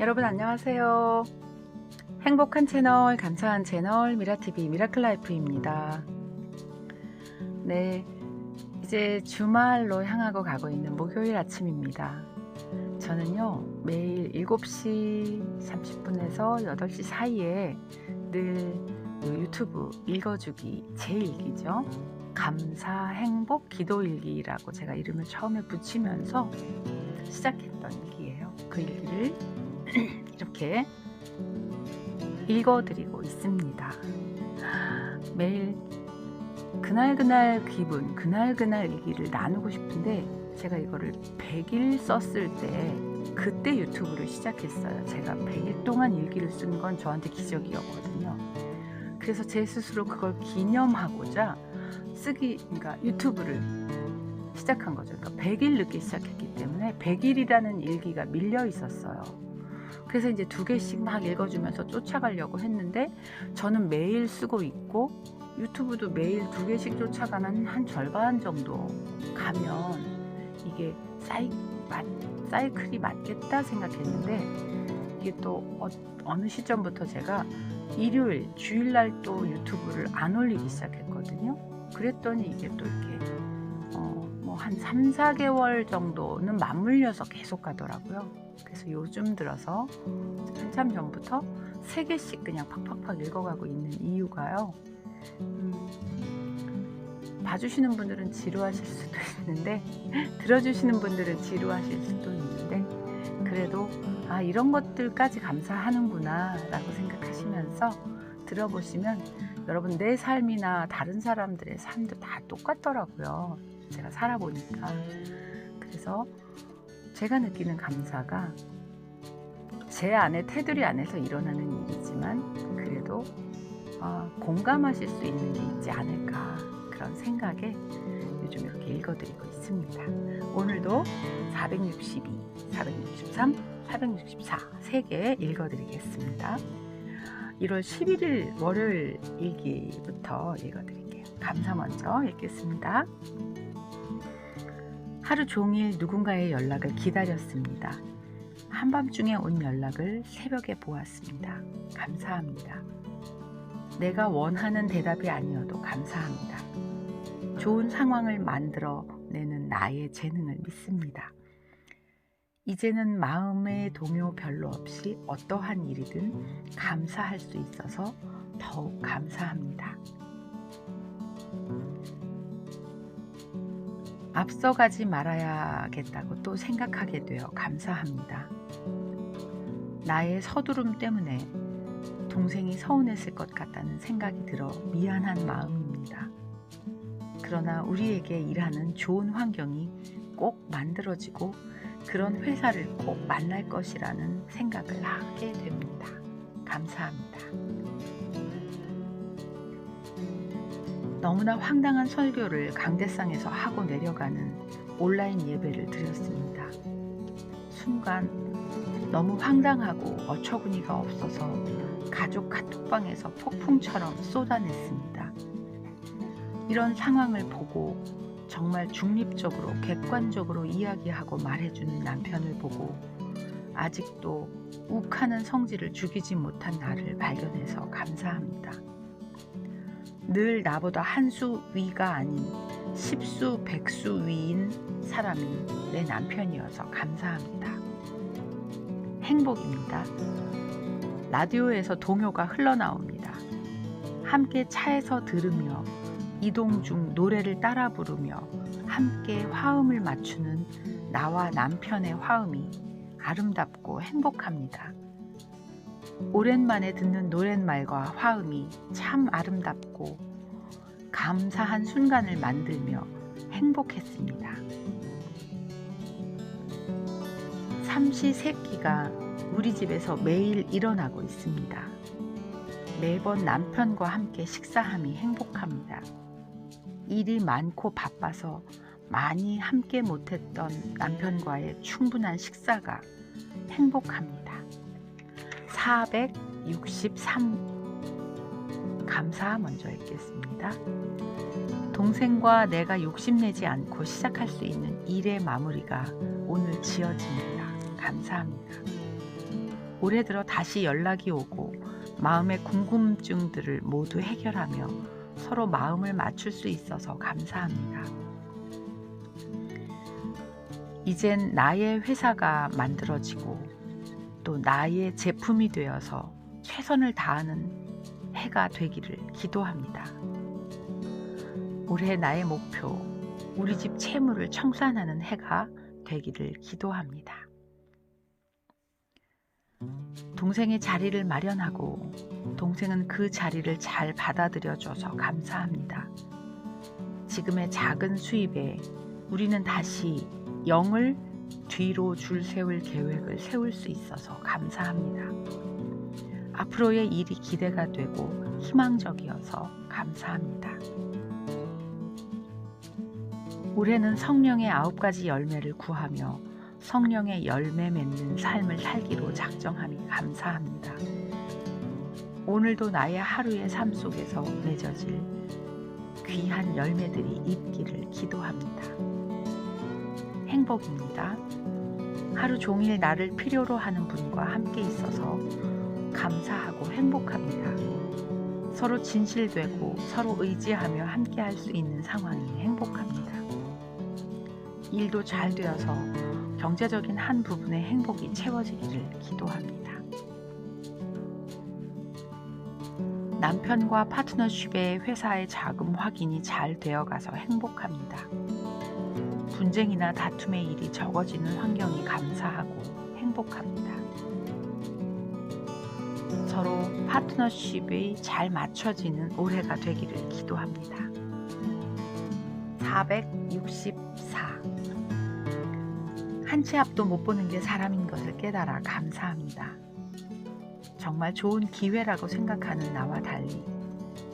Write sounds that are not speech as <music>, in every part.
여러분 안녕하세요. 행복한 채널, 감사한 채널 미라TV 미라클라이프입니다. 네, 이제 주말로 향하고 가고 있는 목요일 아침입니다. 저는요, 매일 7시 30분에서 8시 사이에 늘 유튜브 읽어주기 제 일기죠. 감사, 행복, 기도 일기라고 제가 이름을 처음에 붙이면서 시작했던 일기예요. 그 일기를 <clears throat> 이렇게 읽어드리고 있습니다. 매일 그날그날 기분, 그날그날 일기를 나누고 싶은데 제가 이거를 100일 썼을 때 그때 유튜브를 시작했어요. 제가 100일 동안 일기를 쓴 건 저한테 기적이었거든요. 그래서 제 스스로 그걸 기념하고자 쓰기, 그러니까 유튜브를 시작한 거죠. 그러니까 100일 늦게 시작했기 때문에 100일이라는 일기가 밀려 있었어요. 그래서 이제 두 개씩 막 읽어주면서 쫓아가려고 했는데 저는 매일 쓰고 있고 유튜브도 매일 두 개씩 쫓아가는 한 절반 정도 가면 이게 사이, 맞, 사이클이 맞겠다 생각했는데 이게 또 어, 느 시점부터 제가 일요일, 주일날 또 유튜브를 안 올리기 시작했거든요. 그랬더니 이게 또 이렇게 어, 뭐 한 3, 4개월 정도는 맞물려서 계속 가더라고요. 그래서 요즘 들어서 한참 전부터 3개씩 그냥 팍팍팍 읽어가고 있는 이유가요. 음, 봐주시는 분들은 지루하실 수도 있는데 <laughs> 들어주시는 분들은 지루하실 수도 있는데 그래도 아 이런 것들까지 감사하는구나 라고 생각하시면서 들어보시면 여러분 내 삶이나 다른 사람들의 삶도 다 똑같더라고요 제가 살아보니까 그래서 제가 느끼는 감사가 제 안에 테두리 안에서 일어나는 일이지만 그래도 어, 공감하실 수 있는 게 있지 않을까 그런 생각에 요즘 이렇게 읽어드리고 있습니다. 오늘도 462, 463, 464 3개 읽어드리겠습니다. 1월 11일 월요일 일기부터 읽어드릴게요. 감사 먼저 읽겠습니다. 하루 종일 누군가의 연락을 기다렸습니다. 한밤중에 온 연락을 새벽에 보았습니다. 감사합니다. 내가 원하는 대답이 아니어도 감사합니다. 좋은 상황을 만들어 내는 나의 재능을 믿습니다. 이제는 마음의 동요 별로 없이 어떠한 일이든 감사할 수 있어서 더욱 감사합니다. 앞서가지 말아야겠다고 또 생각하게 되어 감사합니다. 나의 서두름 때문에 동생이 서운했을 것 같다는 생각이 들어 미안한 마음입니다. 그러나 우리에게 일하는 좋은 환경이 꼭 만들어지고 그런 회사를 꼭 만날 것이라는 생각을 하게 됩니다. 감사합니다. 너무나 황당한 설교를 강대상에서 하고 내려가는 온라인 예배를 드렸습니다. 순간 너무 황당하고 어처구니가 없어서 가족 카톡방에서 폭풍처럼 쏟아냈습니다. 이런 상황을 보고 정말 중립적으로 객관적으로 이야기하고 말해주는 남편을 보고 아직도 욱하는 성질을 죽이지 못한 나를 발견해서 감사합니다. 늘 나보다 한 수 위가 아닌 십수 백수 위인 사람이 내 남편이어서 감사합니다. 행복입니다. 라디오에서 동요가 흘러나옵니다. 함께 차에서 들으며 이동 중 노래를 따라 부르며 함께 화음을 맞추는 나와 남편의 화음이 아름답고 행복합니다. 오랜만에 듣는 노랫말과 화음이 참 아름답고 감사한 순간을 만들며 행복했습니다. 삼시 세끼가 우리 집에서 매일 일어나고 있습니다. 매번 남편과 함께 식사함이 행복합니다. 일이 많고 바빠서 많이 함께 못했던 남편과의 충분한 식사가 행복합니다. 463 감사 먼저 읽겠습니다. 동생과 내가 욕심내지 않고 시작할 수 있는 일의 마무리가 오늘 지어집니다. 감사합니다. 올해 들어 다시 연락이 오고 마음의 궁금증들을 모두 해결하며 서로 마음을 맞출 수 있어서 감사합니다. 이젠 나의 회사가 만들어지고 또 나의 제품이 되어서 최선을 다하는 해가 되기를 기도합니다. 올해 나의 목표, 우리 집 채무를 청산하는 해가 되기를 기도합니다. 동생의 자리를 마련하고 동생은 그 자리를 잘 받아들여줘서 감사합니다. 지금의 작은 수입에 우리는 다시 영을 뒤로 줄 세울 계획을 세울 수 있어서 감사합니다. 앞으로의 일이 기대가 되고 희망적이어서 감사합니다. 올해는 성령의 아홉 가지 열매를 구하며 성령의 열매 맺는 삶을 살기로 작정함이 감사합니다. 오늘도 나의 하루의 삶 속에서 맺어질 귀한 열매들이 있기를 기도합니다. 행복입니다. 하루 종일 나를 필요로 하는 분과 함께 있어서 감사하고 행복합니다. 서로 진실되고 서로 의지하며 함께 할 수 있는 상황이 행복합니다. 일도 잘 되어서 경제적인 한 부분의 행복이 채워지기를 기도합니다. 남편과 파트너십의 회사의 자금 확인이 잘 되어 가서 행복합니다. 분쟁이나 다툼의 일이 적어지는 환경이 감사하고 행복합니다. 서로 파트너십이 잘 맞춰지는 올해가 되기를 기도합니다. 464. 한 치 앞도 못 보는 게 사람인 것을 깨달아 감사합니다. 정말 좋은 기회라고 생각하는 나와 달리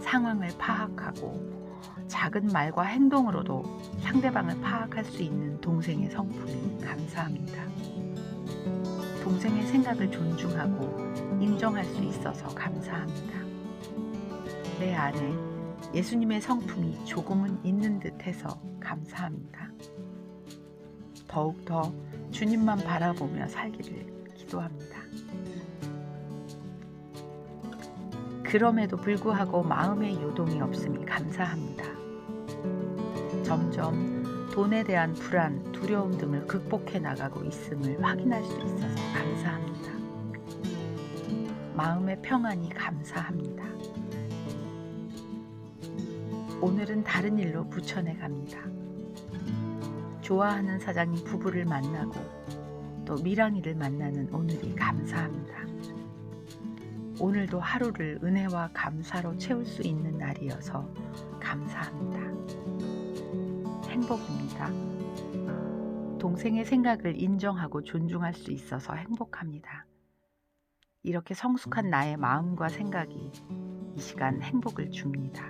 상황을 파악하고 작은 말과 행동으로도 상대방을 파악할 수 있는 동생의 성품이 감사합니다. 동생의 생각을 존중하고 인정할 수 있어서 감사합니다. 내 안에 예수님의 성품이 조금은 있는 듯 해서 감사합니다. 더욱더 주님만 바라보며 살기를 기도합니다. 그럼에도 불구하고 마음의 요동이 없음이 감사합니다. 점점 돈에 대한 불안, 두려움 등을 극복해 나가고 있음을 확인할 수 있어서 감사합니다. 마음의 평안이 감사합니다. 오늘은 다른 일로 부천에 갑니다. 좋아하는 사장님 부부를 만나고 또 미랑이를 만나는 오늘이 감사합니다. 오늘도 하루를 은혜와 감사로 채울 수 있는 날이어서 감사합니다. 행복입니다. 동생의 생각을 인정하고 존중할 수 있어서 행복합니다. 이렇게 성숙한 나의 마음과 생각이 이 시간 행복을 줍니다.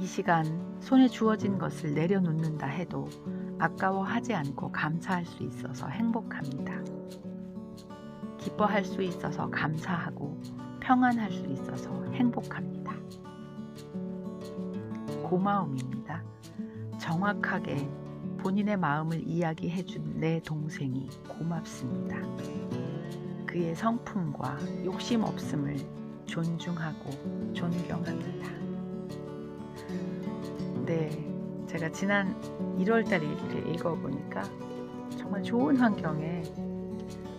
이 시간 손에 주어진 것을 내려놓는다 해도 아까워하지 않고 감사할 수 있어서 행복합니다. 기뻐할 수 있어서 감사하고 평안할 수 있어서 행복합니다. 고마움입니다. 정확하게 본인의 마음을 이야기해 준 내 동생이 고맙습니다. 그의 성품과 욕심 없음을 존중하고 존경합니다. 네, 제가 지난 1월달 일기를 읽어보니까 정말 좋은 환경에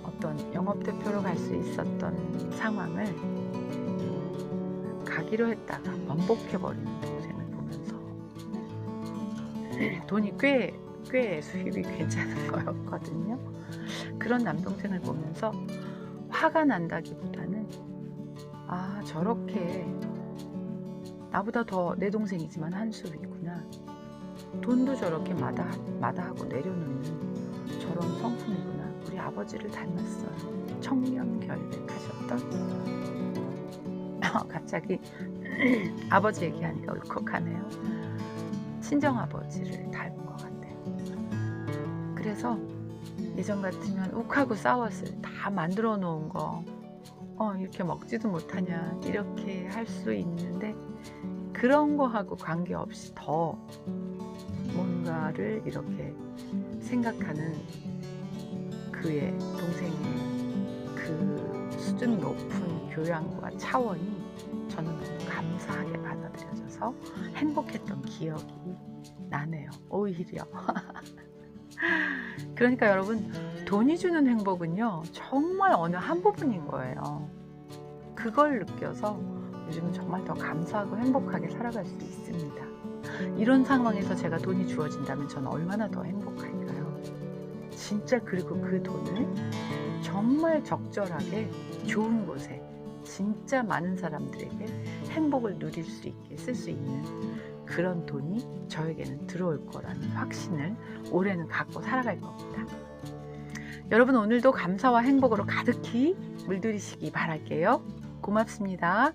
어떤 영업대표로 갈 수 있었던 상황을 가기로 했다가 번복해버리는 돈이 꽤, 꽤 수입이 괜찮은 거였거든요. 그런 남동생을 보면서 화가 난다기보다는 아, 저렇게 나보다 더 내 동생이지만 한 수 있구나. 돈도 저렇게 마다, 마다하고 내려놓는 저런 성품이구나. 우리 아버지를 닮았어요. 청렴결백하셨던. <laughs> 갑자기 아버지 얘기하니까 울컥하네요. 친정아버지를 닮은 것 같아요. 그래서 예전 같으면 욱하고 싸웠을 다 만들어 놓은 거 어, 이렇게 먹지도 못하냐 이렇게 할 수 있는데 그런 거하고 관계없이 더 뭔가를 이렇게 생각하는 그의 동생의 그 수준 높은 교양과 차원이 저는 너무 감사하게 받아들여져 서 행복했던 기억이 나네요. 오히려. <laughs> 그러니까 여러분, 돈이 주는 행복은요, 정말 어느 한 부분인 거예요. 그걸 느껴서 요즘은 정말 더 감사하고 행복하게 살아갈 수 있습니다. 이런 상황에서 제가 돈이 주어진다면 저는 얼마나 더 행복할까요? 진짜 그리고 그 돈을 정말 적절하게 좋은 곳에 진짜 많은 사람들에게 행복을 누릴 수 있게 쓸 수 있는 그런 돈이 저에게는 들어올 거라는 확신을 올해는 갖고 살아갈 겁니다. 여러분 오늘도 감사와 행복으로 가득히 물들이시기 바랄게요. 고맙습니다.